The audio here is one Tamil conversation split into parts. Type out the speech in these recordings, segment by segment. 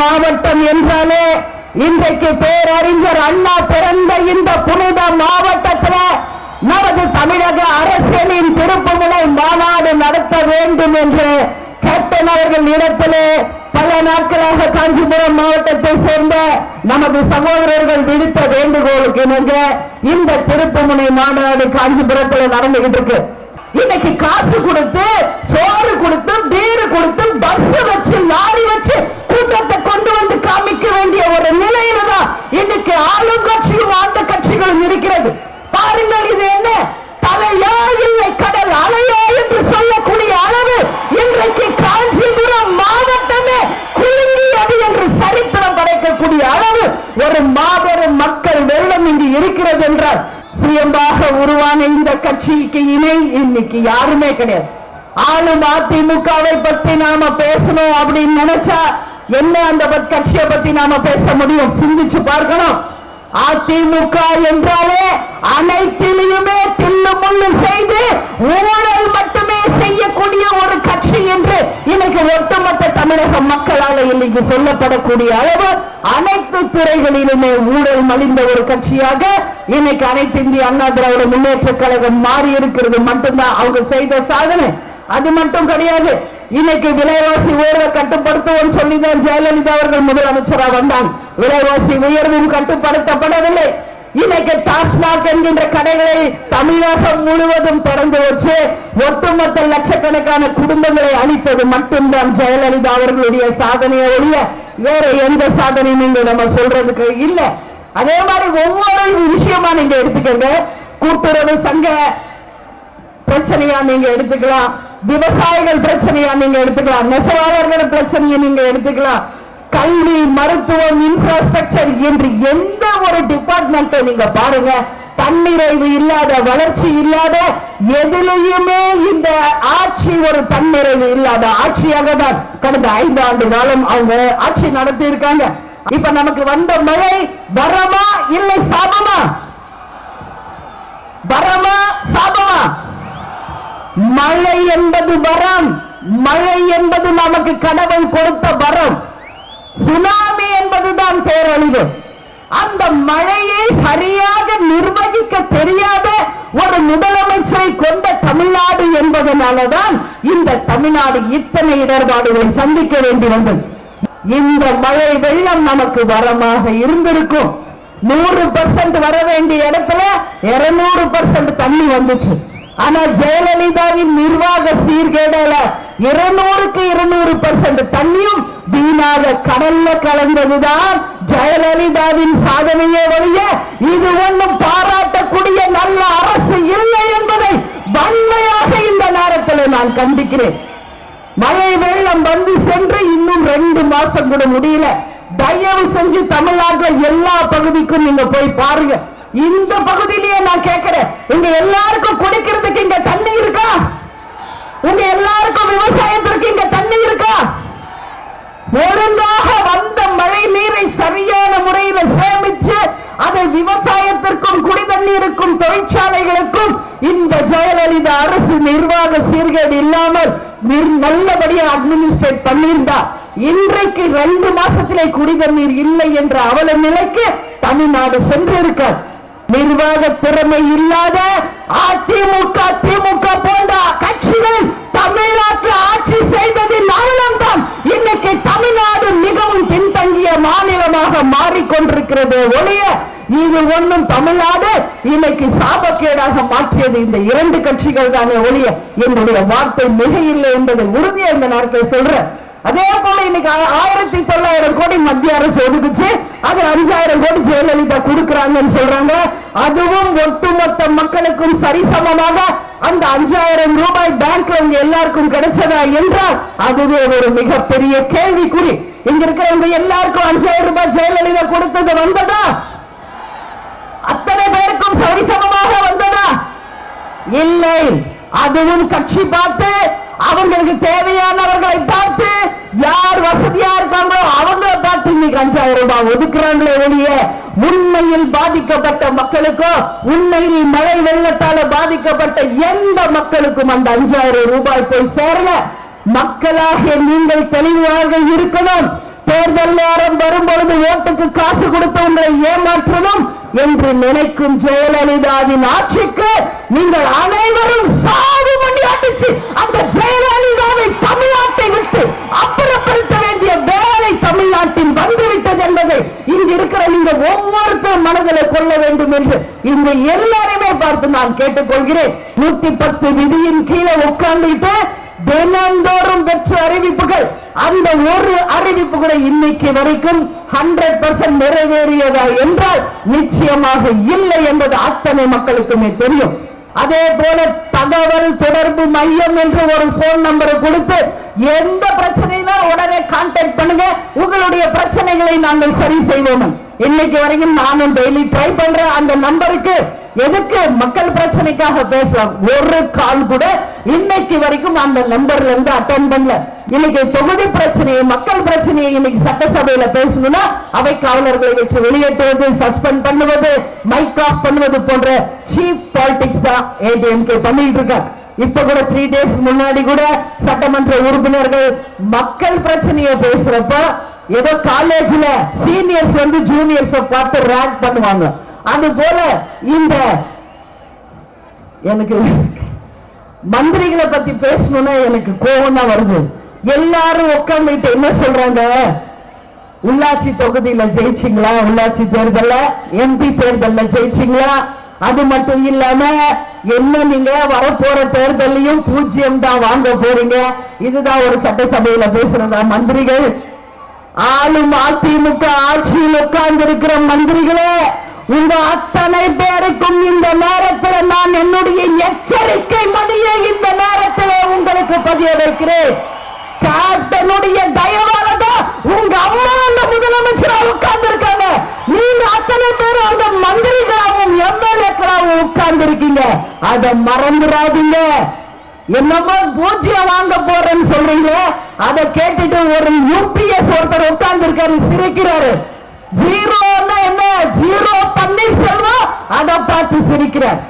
மாவட்டம் என்றாலே இன்றைக்கு பேரறிஞர் அண்ணா பிறந்த இந்த புனித மாவட்டத்தில் நமது தமிழக அரசியலின் திருப்புமுனை மாநாடு நடத்த வேண்டும் என்று கேப்டன் அவர்கள் இடத்திலே பல நாட்களாக காஞ்சிபுரம் மாவட்டத்தை சேர்ந்த நமது சகோதரர்கள் விடுத்த வேண்டுகோளுக்கு இணங்க இந்த திருப்புமுனை மாநாடு காஞ்சிபுரத்தில் நடந்துகிட்டு இருக்கு இன்னைக்கு காசு கொடுத்து சோறு கொடுத்து பீரு கொடுத்து பஸ் வச்சு லாரி வச்சு கூட்டத்தை ஒரு நிலையில தான் இன்னைக்கு ஆளுங்கட்சியும் ஆண்ட கட்சிகளும் இருக்கிறது. பாருங்கள் இது என்ன? தலையா இல்லை கடல் அலையா என்று சொல்லக்கூடிய அளவு இன்றைக்கு காஞ்சிபுரம் மாவட்டமே குலுங்கியது என்று சரித்திரம் படைக்கக்கூடிய அளவு ஒரு மாபெரும் மக்கள் வெள்ளம் இங்கு இருக்கிறது என்றால் சுயம்பாக உருவான இந்த கட்சிக்கு இணை இன்னைக்கு யாருமே கிடையாது. ஆளும் அதிமுகவை பத்தி நாம பேசணும் அப்படின்னு நினைச்சா என்ன அந்த கட்சியை பத்தி நாம பேச முடியும்? சிந்திச்சு பார்க்கணும். அதிமுக என்றாலே அனைத்திலுமே தில்லு முள்ளு செய்து ஊழல் மட்டுமே செய்யக்கூடிய ஒரு கட்சி என்று இன்னைக்கு ஒட்டுமொத்த தமிழக மக்களால் இன்னைக்கு சொல்லப்படக்கூடிய அளவு அனைத்து துறைகளிலுமே ஊழல் மலிந்த ஒரு கட்சியாக இன்னைக்கு அனைத்து இந்திய அண்ணா திராவிட முன்னேற்ற கழகம் மாறி இருக்கிறது மட்டும்தான் அவங்க செய்த சாதனை. அது மட்டும் கிடையாது. இன்னைக்கு விலைவாசி உயர்வை கட்டுப்படுத்துவோம் சொல்லிதான் ஜெயலலிதா அவர்கள் முதலமைச்சராக வந்தான். விலைவாசி உயர்வும் கட்டுப்படுத்தப்படவில்லை. இன்னைக்கு டாஸ்மாக் என்கின்ற கடைகளை தமிழகம் முழுவதும் திறந்து வச்சு ஒட்டுமொத்த லட்சக்கணக்கான குடும்பங்களை அளித்தது மட்டும்தான் ஜெயலலிதா அவர்களுடைய சாதனையை ஒழிய வேற எந்த சாதனையும் இங்க நம்ம சொல்றதுக்கு இல்ல. அதே மாதிரி ஒவ்வொரு விஷயமா நீங்க எடுத்துக்கங்க. கூட்டுறவு சங்க பிரச்சனையா நீங்க எடுத்துக்கலாம். விவசாயிகள் பிரச்சனையா நீங்க எடுத்துக்கலாம். நெசவாளர்கள் பிரச்சனையை நீங்க எடுத்துக்கலாம். கல்வி மருத்துவம் இன்ஃப்ராஸ்ட்ரக்சர் என்று எந்த ஒரு டிபார்ட்மெண்ட்டை நீங்க பாருங்க. தன்னிறைவு இல்லாத வளர்ச்சி இல்லாத எதிலையுமே இந்த ஆட்சி ஒரு தன்னிறைவு இல்லாத ஆட்சியாக தான் கடந்த ஐந்து ஆண்டு காலம் அவங்க ஆட்சி நடத்தி இருக்காங்க இப்ப நமக்கு வந்த மழை வரமா இல்லை சாபமா? வரமா சாபமா? மழை என்பது வரம் மழை என்பது நமக்கு கடவுள் கொடுத்த வரம். சுனாமி என்பதுதான் பேரழிவு. அந்த மழையை சரியாக நிர்வகிக்க தெரியாத ஒரு முதலமைச்சரை கொண்ட தமிழ்நாடு என்பதனாலதான் இந்த தமிழ்நாடு இத்தனை இடர்பாடுகளை சந்திக்க வேண்டி வந்தது. இந்த மழை வெள்ளம் நமக்கு வரமாக இருந்திருக்கும். நூறு பர்சன்ட் வர வேண்டிய இடத்துல இருநூறு பர்சன்ட் தண்ணி வந்துச்சு. ஆனா ஜெயலலிதாவின் நிர்வாக சீர்கேடால இருநூறுக்கு இருநூறு பர்சன்ட் தண்ணியும் வீணாக கடல்ல கலந்ததுதான் ஜெயலலிதாவின் சாதனையே வழிய இது ஒன்றும் பாராட்டக்கூடிய நல்ல அரசு இல்லை என்பதை வன்மையாக இந்த நேரத்தில் நான் கண்டிக்கிறேன். மழை வெள்ளம் வந்து சென்று இன்னும் ரெண்டு மாசம் கூட முடியல. தயவு செஞ்சு தமிழ்நாட்டில் எல்லா பகுதிக்கும் நீங்க போய் பாருங்க. இந்த பகுதியிலேயே நான் கேட்கிறேன். இங்க எல்லாருக்கும் குடிக்கிறதுக்கு இங்க தண்ணி இருக்கா? உங்க எல்லாருக்கும் விவசாயத்திற்கு இங்க தண்ணி இருக்கா? ஒழுங்காக வந்த மழை நீரை சரியான முறையில் சேமிச்சு அதை விவசாயத்திற்கும் குடிதண்ணீருக்கும் தொழிற்சாலைகளுக்கும் இந்த ஜெயலலிதா அரசு நிர்வாக சீர்கேடு இல்லாமல் நல்லபடியாக நல்லபடியா அட்மினிஸ்ட்ரேட் பண்ணியிருந்தா இன்றைக்கு ரெண்டு மாசத்திலே குடிதண்ணீர் இல்லை என்ற அவல நிலைக்கு தமிழ்நாடு சென்றிருக்க நிர்வாக திறமை இல்லாத அதிமுக திமுக போன்ற கட்சிகள் தமிழ்நாட்டில் ஆட்சி செய்ததின் தான் இன்னைக்கு தமிழ்நாடு மிகவும் பின்தங்கிய மாநிலமாக மாறிக்கொண்டிருக்கிறது ஒழிய இது ஒண்ணும் தமிழ்நாடு இன்னைக்கு சாபக்கேடாக மாற்றியது இந்த இரண்டு கட்சிகள் தானே ஒழிய என்னுடைய வார்த்தை மிக இல்லை என்பதை உறுதியா இந்த நேரத்தை சொல்றேன். அதே போல இன்னைக்கு ஆயிரத்தி தொள்ளாயிரம் கோடி மத்திய அரசு ஒதுக்குச்சு. அது அஞ்சாயிரம் கோடி ஜெயலலிதா கொடுக்கறாங்கன்னு சொல்றாங்க. அதுவும் ஒட்டுமொத்த மக்களுக்கும் சரிசமமாக அந்த அஞ்சாயிரம் ரூபாய் பேங்க்ல உங்க எல்லாருக்கும் கிடைச்சதா என்றால் அதுவே ஒரு மிகப்பெரிய கேள்விக்குறி. இங்க இருக்கிறவங்க எல்லாருக்கும் அஞ்சாயிரம் ரூபாய் ஜெயலலிதா கொடுத்தது வந்ததா? அத்தனை பேருக்கும் சரிசமமாக வந்ததா? இல்லை. அதுவும் கட்சி பார்த்து அவங்களுக்கு தேவையானவர்களை பார்த்து யார் வசதியா இருக்காங்களோ அவங்கள பார்த்து இன்னைக்கு அஞ்சாயிரம் ரூபாய் ஒதுக்குறாங்களே ஒழிய உண்மையில் பாதிக்கப்பட்ட மக்களுக்கோ உண்மையில் மழை வெள்ளத்தால பாதிக்கப்பட்ட எந்த மக்களுக்கும் அந்த அஞ்சாயிரம் ரூபாய் போய் சேரல. மக்களாக நீங்கள் தெளிவாக இருக்கணும். தேர்தல் நேரம் வரும்பொழுது ஓட்டுக்கு காசு கொடுத்து உங்களை ஏமாற்றணும் என்று நினைக்கும் ஜெயலலிதாவின் ஆட்சிக்கு நீங்கள் அனைவரும் சா இந்த ஒவ்வொருத்தர் ஒவ்வொருத்தரும் மனதில் கொள்ள வேண்டும் என்று இந்த எல்லாரையுமே பார்த்து நான் கேட்டுக்கொள்கிறேன். நூத்தி பத்து விதியின் கீழே உட்கார்ந்துட்டு தினந்தோறும் பெற்ற அறிவிப்புகள். அந்த ஒரு அறிவிப்பு கூட இன்னைக்கு வரைக்கும் ஹண்ட்ரட் பர்சன்ட் நிறைவேறியதா என்றால் நிச்சயமாக இல்லை என்பது அத்தனை மக்களுக்குமே தெரியும். அதே போல தகவல் தொடர்பு மையம் என்று ஒரு போன் நம்பரை கொடுத்து எந்த பிரச்சனைனா உடனே கான்டாக்ட் பண்ணுங்க. உங்களுடைய பிரச்சனைகளை நாங்கள் சரி செய்வோம். இன்னைக்கு வரைக்கும் நானும் டெய்லி ட்ரை பண்றேன் அந்த நம்பருக்கு எதுக்கு மக்கள் பிரச்சனைக்காக பேசலாம் ஒரு கால் கூட இன்னைக்கு வரைக்கும் அந்த நம்பர்ல இருந்து அட்டன் பண்ணல. இன்னைக்கு தொகுதி பிரச்சனையை மக்கள் பிரச்சனையை இன்னைக்கு சட்டசபையில பேசணும்னா அவை காவலர்களை விட்டு வெளியேற்றுவது சஸ்பெண்ட் பண்ணுவது மைக் ஆஃப் பண்ணுவது போன்ற சீப் பாலிடிக்ஸ் தான் ஏடிஎம்கே பண்ணிட்டு இருக்காங்க இப்ப கூட த்ரீ டேஸ் முன்னாடி கூட சட்டமன்ற உறுப்பினர்கள் மக்கள் பிரச்சனையை பேசுறப்ப ஏதோ காலேஜ்ல சீனியர்ஸ் வந்து ஜூனியர்ஸ் பார்த்து ரேங்க் பண்ணுவாங்க. அது போல இந்த எனக்கு மந்திரிகளை பத்தி பேசணும்னா எனக்கு கோவம் தான் வருது. எல்லாரும் உட்காந்துட்டு என்ன சொல்றாங்க? உள்ளாட்சி தொகுதியில ஜெயிச்சிங்களா? உள்ளாட்சி தேர்தல்ல? எம்பி தேர்தல்ல ஜெயிச்சிங்களா? அது மட்டும் இல்லாம என்ன நீங்க வரப்போற தேர்தலையும் பூஜ்ஜியம் தான் வாங்க போறீங்க. இதுதான் ஒரு சட்டசபையில பேசுறதா மந்திரிகள்? ஆளும் அதிமுக ஆட்சியில் உட்கார்ந்து இருக்கிற மந்திரிகளே உங்க அத்தனை பேருக்கும் இந்த நேரத்தில் நான் என்னுடைய எச்சரிக்கை மணியை இந்த நேரத்தில் உங்களுக்கு பதிய வைக்கிறேன். கேப்டனுடைய தயவாலதான் உங்க அம்மா அந்த முதலமைச்சரா உட்கார்ந்து இருக்காங்க நீங்க அத்தனை பேரும் அந்த மந்திரிகளாகவும் எம்எல்ஏக்களாகவும் உட்கார்ந்து இருக்கீங்க அதை மறந்துடாதீங்க. என்னமோ பூஜ்ஜியம் வாங்க போறேன்னு சொல்றீங்க அதை கேட்டுட்டு ஒரு யூபிஎஸ் ஒருத்தர் உட்கார்ந்து இருக்காரு சிரிக்கிறாரு ஜீரோன்னா என்ன? ஜீரோ பன்னீர்செல்வம்? அதை பார்த்து சிரிக்கிறார்.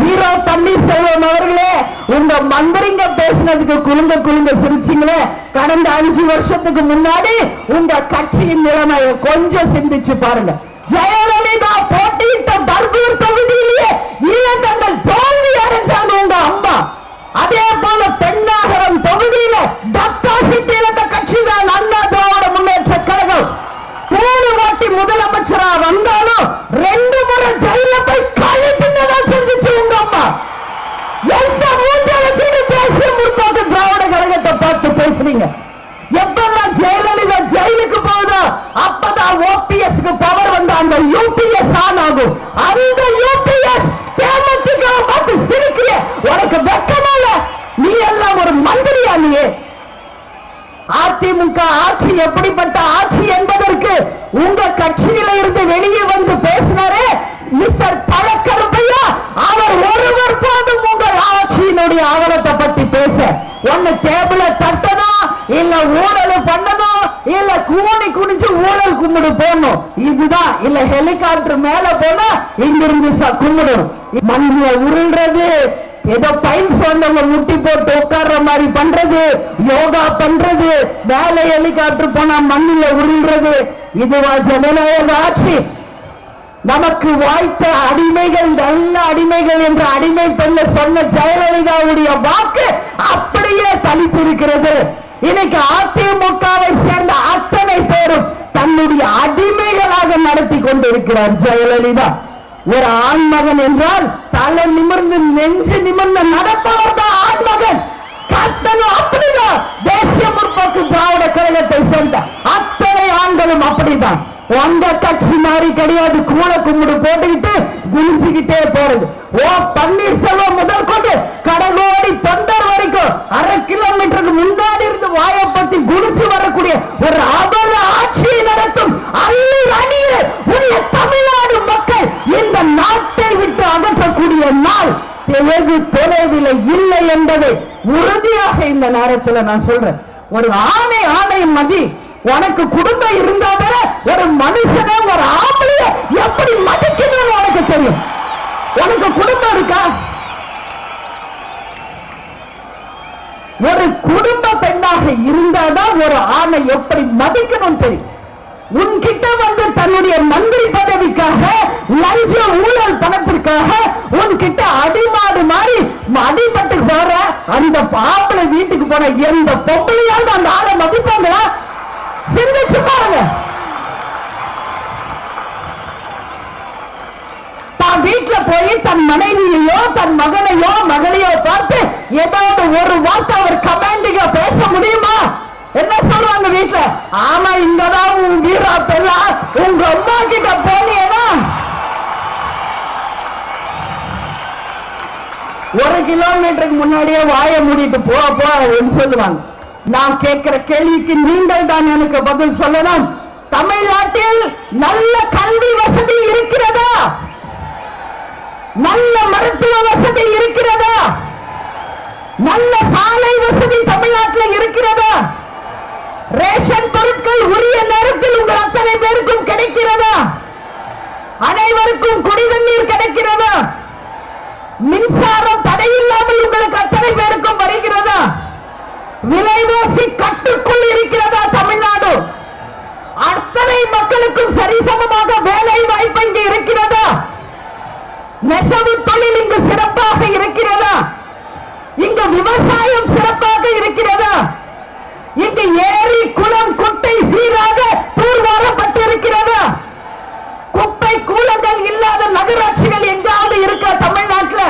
ஜீரோ பன்னீர்செல்வம் அவர்களே உங்க மந்திரிங்க பேசினதுக்கு குலுங்க குலுங்க சிரிச்சிங்களே. கடந்த அஞ்சு வருஷத்துக்கு முன்னாடி உங்க கட்சியின் நிலைமையை கொஞ்சம் சிந்திச்சு பாருங்க. அதே போல பெண்ணாகரம் தொகுதியில டெபாசிட் இழந்த கட்சி தான் அண்ணா திராவிட முன்னேற்ற கழகம். மூணு வாட்டி முதலமைச்சரா வந்தாலும் ரெண்டு முறை ஜெயில போய் களி தின்னதான் செஞ்சுச்சு உங்க அம்மா எந்த மூஞ்ச வச்சுட்டு தேசிய முற்போக்கு திராவிட கழகத்தை பார்த்து பேசுறீங்க எப்பெல்லாம் ஜெயலலிதா ஜெயிலுக்கு போகுதோ அப்பதான் ஓபிஎஸ்க்கு பவர் வந்து அந்த யூபிஎஸ் ஆன் ஆகும் அந்த யூபிஎஸ் தேமுதிக பார்த்து சிரிக்கிற உனக்கு வெக்கமா இல்ல நீ எல்லாம் ஒரு மந்திரியா நீ அதிமுக ஆட்சி எப்படிப்பட்ட ஆட்சி என்பதற்கு உங்க கட்சியில இருந்து வெளியே வந்து பேசினாரு மிஸ்டர் பழக்கருப்பையா அவர் ஒருவர் போதும் உங்கள் ஆட்சியினுடைய அவலத்தை பத்தி பேச. ஒன்னு டேபிள தட்டணும் இல்ல ஊழல் பண்ணணும் இல்ல கூணி குனிஞ்சு ஊழல் கும்பிடு போடணும். இதுதான் இல்ல ஹெலிகாப்டர் மேல போனா இங்கிருந்து கும்பிடும் கும்பிடணும். மண்ணில உருள்றது ஏதோ பைல்ஸ் வந்தவங்க முட்டி போட்டு உட்கார்ற மாதிரி பண்றது யோகா பண்றது வேலை ஹெலிகாப்டர் போனா மண்ணில உருள்றது. இதுவா ஜனநாயக ஆட்சி. நமக்கு வாய்த்த அடிமைகள் நல்ல அடிமைகள் என்ற அடிமை பெண்ண சொன்ன ஜெயலலிதாவுடைய வாக்கு அப்படியே தலித்திருக்கிறது. இன்னைக்கு அதிமுகவை சேர்ந்த அத்தனை பேரும் தன்னுடைய அடிமைகளாக நடத்தி கொண்டிருக்கிறார் ஜெயலலிதா. ஒரு ஆண்மகன் என்றால் தலை நிமிர்ந்து நெஞ்சு நிமிர்ந்து நடப்பவர் தான் ஆண்மகன். கட்டணும் அப்படிதான். தேசிய முற்போக்கு திராவிட கழகத்தை சேர்ந்த அத்தனை ஆண்களும் அப்படிதான். வந்த கட்சி மாதிரி கிடையாது. கூல கும்பிடு போட்டுக்கிட்டு குனிஞ்சுக்கிட்டே போறது. ஓ பன்னீர்செல்வம் முதல் கொண்டு கடலோடி தொண்டர் வரைக்கும் அரை கிலோமீட்டருக்கு முன்னாடி இருந்து வாயை பத்தி குளிச்சு வரக்கூடிய ஒரு அபல ஆட்சியை நடத்தும் அள்ளி அணியில் உள்ள தமிழ்நாடு மக்கள் இந்த நாட்டை விட்டு அகற்றக்கூடிய நாள். வெகு தொலைவில் இல்லை என்பதை உறுதியாக இந்த நேரத்தில் நான் சொல்றேன். ஒரு ஆணை ஆணை மதி. உனக்கு குடும்பம் இருந்தாத ஒரு மனுஷனை ஒரு ஆம்பளைய எப்படி மதிக்கணும்னு உனக்கு தெரியும்? உனக்கு குடும்பம் இருக்கா? ஒரு குடும்ப பெண்ணாக இருந்தாதான் ஒரு ஆணை எப்படி மதிக்கணும் தெரியும். உன்கிட்ட வந்து தன்னுடைய மந்திரி பதவிக்காக லஞ்ச ஊழல் பணத்திற்காக உன்கிட்ட அடிமாடு மாதிரி அடிபட்டு போற அந்த பாப்பளை வீட்டுக்கு போன எந்த பொம்பளையாவது அந்த ஆளை மதிப்பாங்களா? சிந்திச்சு பாருங்க. தான் வீட்டுல போய் தன் மனைவியையோ தன் மகனையோ மகளையோ பார்த்து ஏதாவது ஒரு வார்த்தை அவர் கமாண்டிங்க பேச முடியுமா? என்ன சொல்றாங்க வீட்டுல? ஆமா இங்கதான் உன் வீரா பெல்லா உங்க அம்மா கிட்ட போனீங்கன்னா ஒரு கிலோமீட்டருக்கு முன்னாடியே வாயை மூடிட்டு போ போ அப்படின்னு சொல்லுவாங்க. நான் கேட்கிற கேள்விக்கு நீங்கள் தான் எனக்கு பதில் சொல்லணும். தமிழ்நாட்டில் நல்ல கல்வி வசதி இருக்கிறதா? நல்ல மருத்துவ வசதி இருக்கிறதா? நல்ல சாலை வசதி தமிழ்நாட்டில் இருக்கிறதா? ரேஷன் பொருட்கள் உரிய நேரத்தில் உங்கள் அத்தனை பேருக்கும் கிடைக்கிறதா? அனைவருக்கும் குடிதண்ணீர் கிடைக்கிறதா? மின்சாரம் தடையில்லாமல் உங்களுக்கு அத்தனை பேருக்கும் வருகிறதா? விலைவாசி கட்டுக்குள் இருக்கிறதா தமிழ்நாடு? அத்தனை மக்களுக்கும் சரிசமமாக வேலை வாய்ப்பு இங்கு இருக்கிறதா? நெசவு தொழில் இங்கு சிறப்பாக இருக்கிறதா? இங்கு விவசாயம் சிறப்பாக இருக்கிறதா? இங்கு ஏரி குளம் குட்டை சீராக தூர்வாரப்பட்டிருக்கிறதா இருக்கிறதா குப்பை கூலங்கள் இல்லாத நகராட்சிகள் எங்காவது இருக்கா தமிழ்நாட்டுல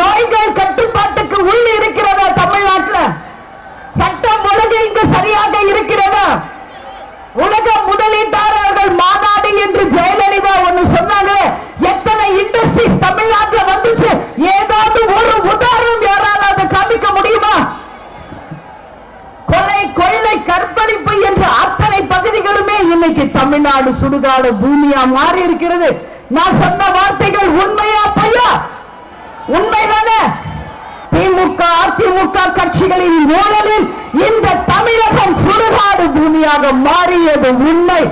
நோய்கள் கட்டுப்பாட்டுக்கு உள் இருக்கிறதா தமிழ்நாட்டுல சட்டம் ஒழுங்கு இங்கு சரியாக இருக்கிறதா உலக முதலீட்டாளர்கள் மாநாடு என்று ஜெயலலிதா ஒண்ணு சொன்னாங்க எத்தனை இண்டஸ்ட்ரீஸ் தமிழ்நாட்டுல வந்துச்சு ஏதாவது ஒரு உதாரணம் யாராவது காமிக்க முடியுமா கொலை கொள்ளை கற்பழிப்பு என்ற அத்தனை பகுதிகளுமே இன்னைக்கு தமிழ்நாடு சுடுகாடு பூமியா மாறி இருக்கிறது. நான் சொன்ன வார்த்தைகள் உண்மையா பையா உண்மைதானே? திமுக அதிமுக கட்சிகளின் ஊழலில் இந்த தமிழகம் சுடுகாடு பூமியாக மாறியது உண்மை.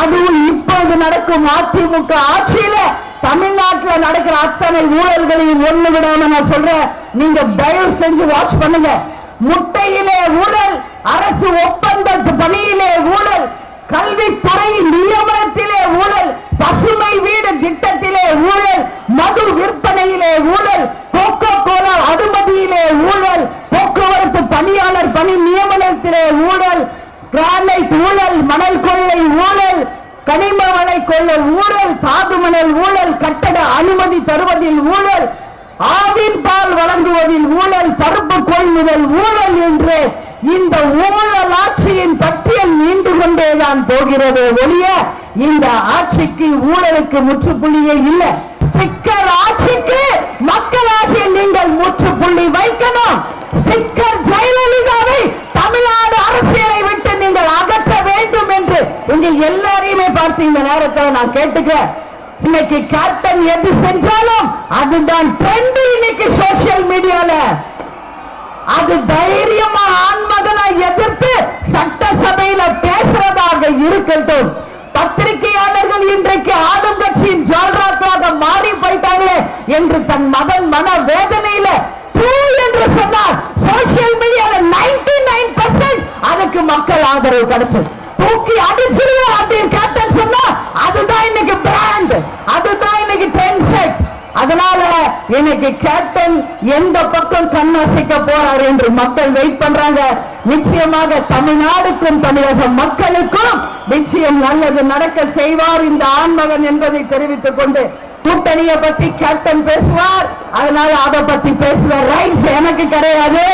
அதுவும் இப்போது நடக்கும் அதிமுக ஆட்சியில தமிழ்நாட்டில் நடக்கிற அத்தனை ஊழல்களையும் ஒண்ணு விடாம நான் சொல்றேன். நீங்க தயவு செஞ்சு வாட்ச் பண்ணுங்க. முட்டையிலே ஊழல் அரசு ஒப்ப ஊழல் மணல் கொள்ளை ஊழல் கனிம வளை கொள்ளல் ஊழல் தாதுமணல் ஊழல் கட்டட அனுமதி தருவதில் ஊழல் ஆவின் பால் வழங்குவதில் ஊழல் பருப்பு கொள்முதல் ஊழல் என்று இந்த ஊழல் ஆட்சியின் பட்டியல் நீண்டு கொண்டேதான் போகிறது ஒழிய இந்த ஆட்சிக்கு ஊழலுக்கு முற்றுப்புள்ளியே இல்லை. ஸ்டிக்கர் ஆட்சிக்கு மக்களாகிய நீங்கள் முற்றுப்புள்ளி வைக்கணும். ஸ்டிக்கர் ஜெயலலிதாவை தமிழ்நாடு அரசியலை விட்டு நீங்கள் அகற்ற வேண்டும் உங்க எல்லாரையுமே பார்த்து இந்த நேரத்தில் நான் கேட்டுக்க. இன்னைக்கு கேப்டன் எது செஞ்சாலும் அதுதான் ட்ரெண்ட் இன்னைக்கு சோசியல் மீடியால அது தைரியமா ஆண்மகனை எதிர்த்து சட்டசபையில பேசுறதாக இருக்கட்டும். பத்திரிகையாளர்கள் இன்றைக்கு ஆளும் கட்சியின் ஜால்ராக்காக மாறி போயிட்டாங்களே என்று தன் மகன் மன வேதனையில ட்ரூ என்று சொன்னார். சோசியல் மீடியால 99% அதுக்கு மக்கள் ஆதரவு கிடைச்சது. தூக்கி அடிச்சிருவோம் அப்படின்னு கேப்டன் சொன்னா அதுதான் இன்னைக்கு பிராண்ட் அதுதான் இன்னைக்கு ட்ரெண்ட் செட் அதனால இன்னைக்கு கேப்டன் எந்த பக்கம் கண்ணசைக்க போறார் என்று மக்கள் வெயிட் பண்றாங்க. நிச்சயமாக தமிழ்நாடுக்கும் தமிழக மக்களுக்கும் நிச்சயம் நல்லது நடக்க செய்வார் இந்த ஆண்மகன் என்பதை தெரிவித்துக் கொண்டு கூட்டணியை பத்தி கேப்டன் பேசுவார். அதனால அதை பத்தி பேசுவார் ரைட்ஸ் எனக்கு கிடையாது.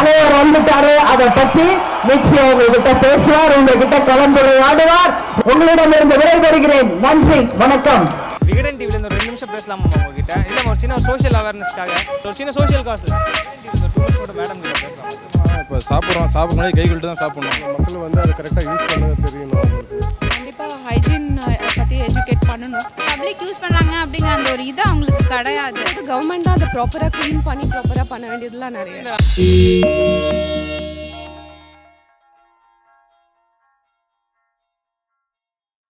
தலைவர் வந்துட்டாரு. அதை பத்தி நிச்சயம் உங்ககிட்ட பேசுவார் உங்ககிட்ட கலந்துரையாடுவார். உங்களிடமிருந்து விடைபெறுகிறேன் நன்றி வணக்கம். விகடன் டிவில இந்த ஒரு ரெண்டு நிமிஷம் பேசலாமா உங்ககிட்ட? இல்லை ஒரு சின்ன சோஷியல் அவேர்னஸ்க்காக ஒரு சின்ன சோஷியல் காசு மேடம் கிட்ட பேசலாம்? இப்போ சாப்பிட்றோம். சாப்பிடும்போது கை கழுவிட்டு தான் சாப்பிடணும். மக்கள் வந்து அதை கரெக்டாக யூஸ் பண்ண தெரியணும் கண்டிப்பாக ஹைஜீன் பற்றி எஜுகேட் பண்ணணும். பப்ளிக் யூஸ் பண்றாங்க அப்படிங்கிற அந்த ஒரு இது அவங்களுக்கு கிடையாது. கவர்மெண்ட் தான் அதை ப்ராப்பராக க்ளீன் பண்ணி ப்ராப்பராக பண்ண வேண்டியதுலாம் நிறைய